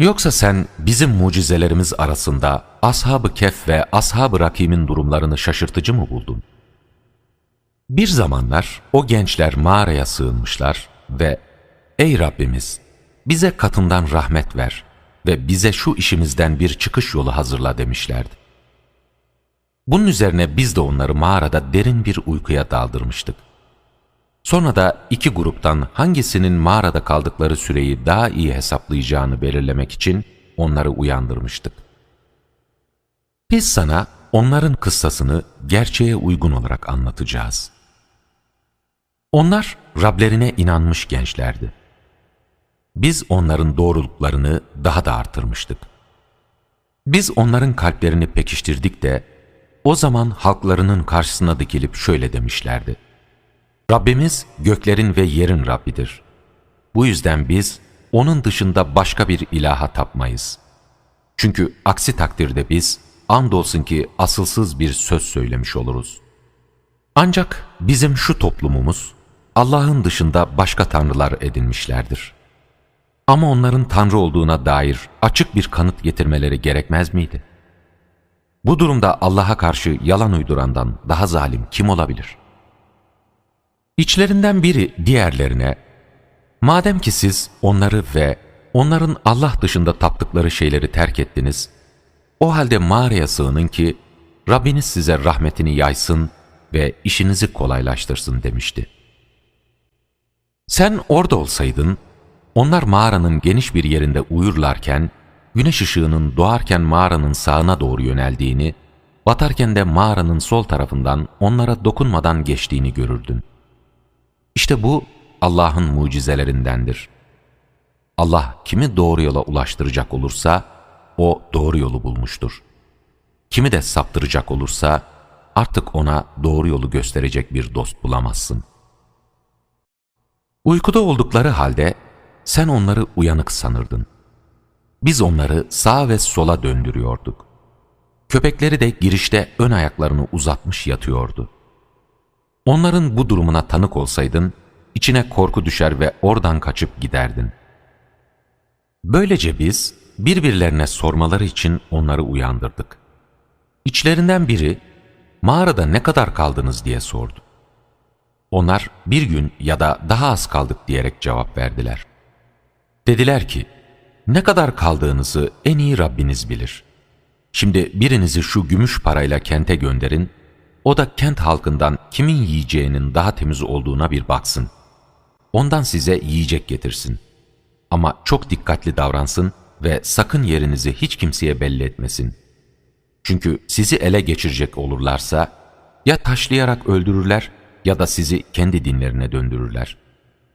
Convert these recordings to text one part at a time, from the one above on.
Yoksa sen bizim mucizelerimiz arasında Ashab-ı Kehf ve Ashab-ı Rakim'in durumlarını şaşırtıcı mı buldun? Bir zamanlar o gençler mağaraya sığınmışlar ve ''Ey Rabbimiz, bize katından rahmet ver ve bize şu işimizden bir çıkış yolu hazırla.'' demişlerdi. Bunun üzerine biz de onları mağarada derin bir uykuya daldırmıştık. Sonra da iki gruptan hangisinin mağarada kaldıkları süreyi daha iyi hesaplayacağını belirlemek için onları uyandırmıştık. Biz sana onların kıssasını gerçeğe uygun olarak anlatacağız. Onlar Rablerine inanmış gençlerdi. Biz onların doğruluklarını daha da artırmıştık. Biz onların kalplerini pekiştirdik de o zaman halklarının karşısına dikilip şöyle demişlerdi. Rabbimiz göklerin ve yerin Rabbidir. Bu yüzden biz onun dışında başka bir ilaha tapmayız. Çünkü aksi takdirde biz andolsun ki asılsız bir söz söylemiş oluruz. Ancak bizim şu toplumumuz Allah'ın dışında başka tanrılar edinmişlerdir. Ama onların tanrı olduğuna dair açık bir kanıt getirmeleri gerekmez miydi? Bu durumda Allah'a karşı yalan uydurandan daha zalim kim olabilir? İçlerinden biri diğerlerine, madem ki siz onları ve onların Allah dışında taptıkları şeyleri terk ettiniz, o halde mağaraya sığının ki Rabbiniz size rahmetini yaysın ve işinizi kolaylaştırsın demişti. Sen orada olsaydın, onlar mağaranın geniş bir yerinde uyurlarken, güneş ışığının doğarken mağaranın sağına doğru yöneldiğini, batarken de mağaranın sol tarafından onlara dokunmadan geçtiğini görürdün. İşte bu Allah'ın mucizelerindendir. Allah kimi doğru yola ulaştıracak olursa, o doğru yolu bulmuştur. Kimi de saptıracak olursa, artık ona doğru yolu gösterecek bir dost bulamazsın. Uykuda oldukları halde, sen onları uyanık sanırdın. Biz onları sağa ve sola döndürüyorduk. Köpekleri de girişte ön ayaklarını uzatmış yatıyordu. Onların bu durumuna tanık olsaydın, içine korku düşer ve oradan kaçıp giderdin. Böylece biz birbirlerine sormaları için onları uyandırdık. İçlerinden biri, mağarada ne kadar kaldınız diye sordu. Onlar bir gün ya da daha az kaldık diyerek cevap verdiler. Dediler ki, ne kadar kaldığınızı en iyi Rabbiniz bilir. Şimdi birinizi şu gümüş parayla kente gönderin, o da kent halkından kimin yiyeceğinin daha temiz olduğuna bir baksın. Ondan size yiyecek getirsin. Ama çok dikkatli davransın ve sakın yerinizi hiç kimseye belli etmesin. Çünkü sizi ele geçirecek olurlarsa, ya taşlayarak öldürürler ya da sizi kendi dinlerine döndürürler.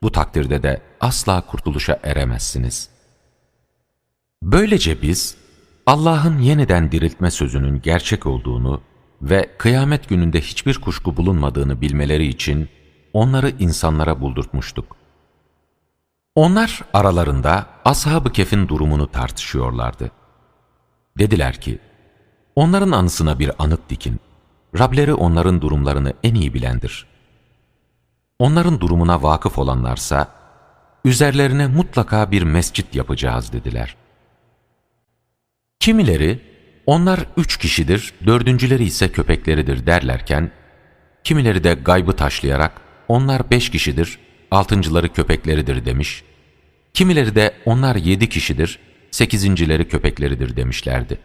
Bu takdirde de asla kurtuluşa eremezsiniz. Böylece biz, Allah'ın yeniden diriltme sözünün gerçek olduğunu ve kıyamet gününde hiçbir kuşku bulunmadığını bilmeleri için onları insanlara buldurtmuştuk. Onlar aralarında Ashab-ı Kef'in durumunu tartışıyorlardı. Dediler ki, onların anısına bir anıt dikin, Rableri onların durumlarını en iyi bilendir. Onların durumuna vakıf olanlarsa, üzerlerine mutlaka bir mescit yapacağız dediler. Kimileri, onlar üç kişidir, dördüncüleri ise köpekleridir derlerken, kimileri de gaybı taşlayarak, onlar beş kişidir, altıncıları köpekleridir demiş, kimileri de onlar yedi kişidir, sekizincileri köpekleridir demişlerdi.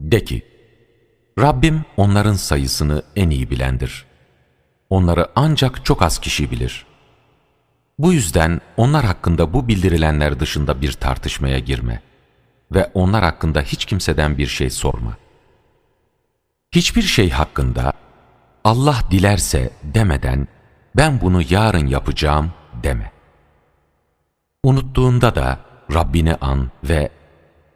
De ki, Rabbim onların sayısını en iyi bilendir. Onları ancak çok az kişi bilir. Bu yüzden onlar hakkında bu bildirilenler dışında bir tartışmaya girme ve onlar hakkında hiç kimseden bir şey sorma. Hiçbir şey hakkında Allah dilerse demeden ben bunu yarın yapacağım deme. Unuttuğunda da Rabbini an ve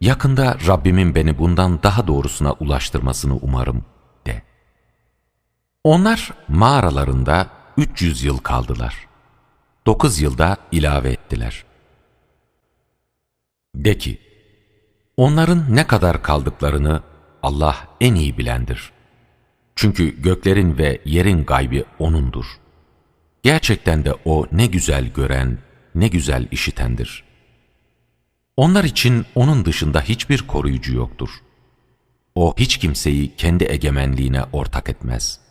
yakında Rabbimin beni bundan daha doğrusuna ulaştırmasını umarım de. Onlar mağaralarında 300 yıl kaldılar. 9 yılda ilave ettiler. De ki, onların ne kadar kaldıklarını Allah en iyi bilendir. Çünkü göklerin ve yerin gaybi O'nundur. Gerçekten de O ne güzel gören, ne güzel işitendir. Onlar için onun dışında hiçbir koruyucu yoktur. O hiç kimseyi kendi egemenliğine ortak etmez.''